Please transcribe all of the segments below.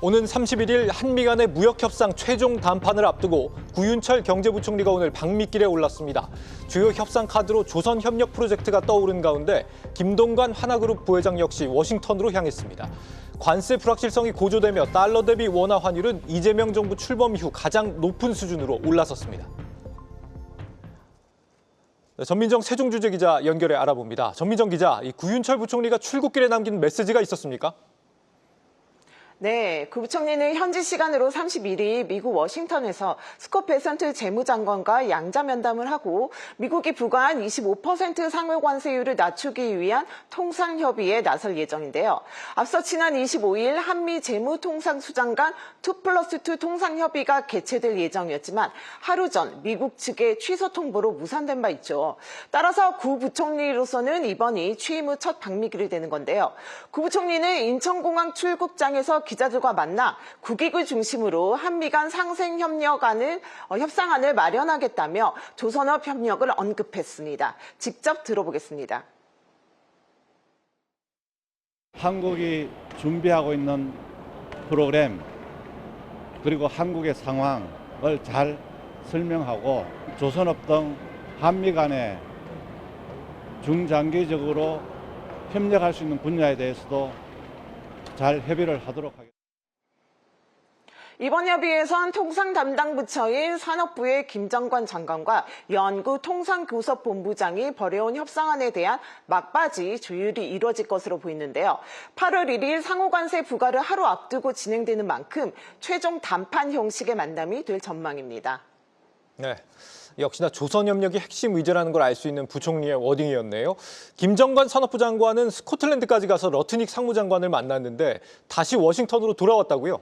오는 31일 한미 간의 무역 협상 최종 담판을 앞두고 구윤철 경제부총리가 오늘 방미길에 올랐습니다. 주요 협상 카드로 조선 협력 프로젝트가 떠오른 가운데 김동관 하나그룹 부회장 역시 워싱턴으로 향했습니다. 관세 불확실성이 고조되며 달러 대비 원화 환율은 이재명 정부 출범 이후 가장 높은 수준으로 올라섰습니다. 네, 전민정 세종주재 기자 연결해 알아봅니다. 전민정 기자, 이 구윤철 부총리가 출국길에 남긴 메시지가 있었습니까? 네, 그 부총리는 현지 시간으로 31일 미국 워싱턴에서 스콧 베선트 재무장관과 양자 면담을 하고 미국이 부과한 25% 상호 관세율을 낮추기 위한 통상 협의에 나설 예정인데요. 앞서 지난 25일 한미 재무통상수장 간 2 플러스 2 통상 협의가 개최될 예정이었지만 하루 전 미국 측의 취소 통보로 무산된 바 있죠. 따라서 구 부총리로서는 이번이 취임 후 첫 방미길이 되는 건데요. 구 부총리는 인천공항 출국장에서 기자들과 만나 국익을 중심으로 한미 간 상생 협력안을 어, 협상안을 마련하겠다며 조선업 협력을 언급했습니다. 직접 들어보겠습니다. 한국이 준비하고 있는 프로그램 그리고 한국의 상황을 잘 설명하고 조선업 등 한미 간에 중장기적으로 협력할 수 있는 분야에 대해서도 잘 협의를 하도록 하겠습니다. 이번 협의에선 통상 담당 부처인 산업부의 김정관 장관과 연구 통상교섭본부장이 벌여온 협상안에 대한 막바지 조율이 이루어질 것으로 보이는데요. 8월 1일 상호관세 부과를 하루 앞두고 진행되는 만큼 최종 담판 형식의 만남이 될 전망입니다. 네. 역시나 조선협력이 핵심 의제라는 걸 알 수 있는 부총리의 워딩이었네요. 김정관 산업부 장관은 스코틀랜드까지 가서 러트닉 상무장관을 만났는데 다시 워싱턴으로 돌아왔다고요?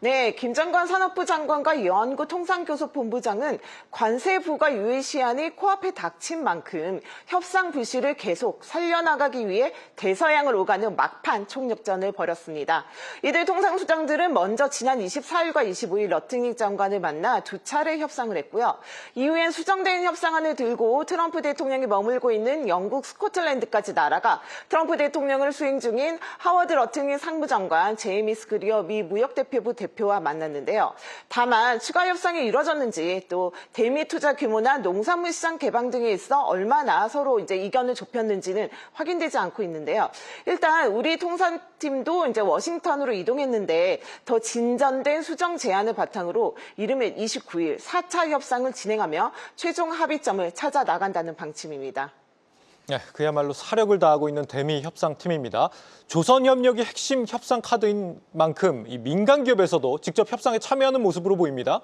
네, 김장관 산업부 장관과 연구 통상교섭본부장은 관세 부과 유예 시한이 코앞에 닥친 만큼 협상 불씨를 계속 살려나가기 위해 대서양을 오가는 막판 총력전을 벌였습니다. 이들 통상수장들은 먼저 지난 24일과 25일 러트닉 장관을 만나 두 차례 협상을 했고요. 이후엔 수정된 협상안을 들고 트럼프 대통령이 머물고 있는 영국 스코틀랜드까지 날아가 트럼프 대통령을 수행 중인 하워드 러트닉 상무장관 제이미스 그리어 미 무역대표부 대 표와 만났는데요. 다만 추가 협상이 이뤄졌는지 또 대미 투자 규모나 농산물 시장 개방 등에 있어 얼마나 서로 이제 이견을 좁혔는지는 확인되지 않고 있는데요. 일단 우리 통상팀도 이제 워싱턴으로 이동했는데 더 진전된 수정 제안을 바탕으로 이르면 29일 4차 협상을 진행하며 최종 합의점을 찾아 나간다는 방침입니다. 네, 그야말로 사력을 다하고 있는 대미 협상팀입니다. 조선협력이 핵심 협상 카드인 만큼 이 민간 기업에서도 직접 협상에 참여하는 모습으로 보입니다.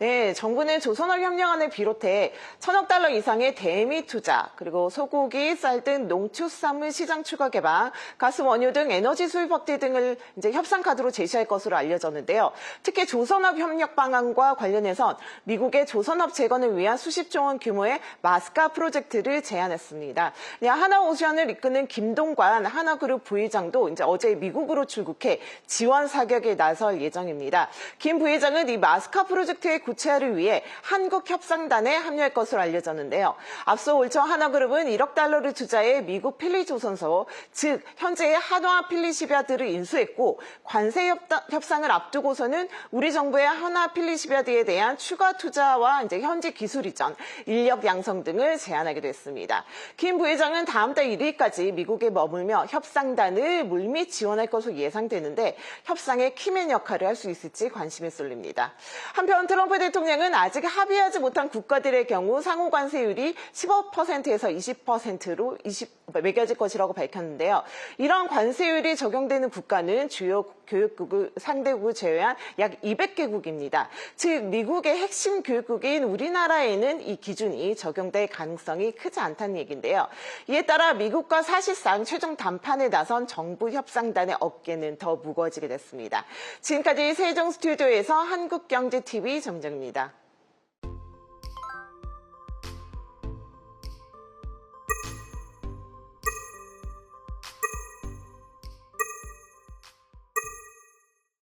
네, 정부는 조선업 협력안을 비롯해 천억 달러 이상의 대미 투자, 그리고 소고기, 쌀 등 농축산물 시장 추가 개방, 가스 원유 등 에너지 수입 확대 등을 이제 협상 카드로 제시할 것으로 알려졌는데요. 특히 조선업 협력 방안과 관련해선 미국의 조선업 재건을 위한 수십 조 원 규모의 마스카 프로젝트를 제안했습니다. 네, 하나 오션을 이끄는 김동관 하나그룹 부회장도 이제 어제 미국으로 출국해 지원 사격에 나설 예정입니다. 김 부회장은 이 마스카 프로젝트의 구체화를 위해 한국 협상단에 합류할 것으로 알려졌는데요. 앞서 올초 하나그룹은 1억 달러를 투자해 미국 필리 조선소, 즉 현재의 한화 필리시비아드를 인수했고 관세 협상을 앞두고서는 우리 정부의 한화 필리시비아드에 대한 추가 투자와 이제 현지 기술 이전, 인력 양성 등을 제안하기도 했습니다. 김 부회장은 다음 달 1일까지 미국에 머물며 협상단을 물밑 지원할 것으로 예상되는데 협상의 키맨 역할을 할 수 있을지 관심이 쏠립니다. 한편 트럼프 대통령은 아직 합의하지 못한 국가들의 경우 상호 관세율이 15%에서 20%로 20, 매겨질 것이라고 밝혔는데요. 이런 관세율이 적용되는 국가는 주요 교육국을 상대국을 제외한 약 200개국입니다. 즉 미국의 핵심 교육국인 우리나라에는 이 기준이 적용될 가능성이 크지 않다는 얘기인데요. 이에 따라 미국과 사실상 최종 담판에 나선 정부 협상단의 어깨는 더 무거워지게 됐습니다. 지금까지 세종 스튜디오에서 한국경제TV 정 정입니다.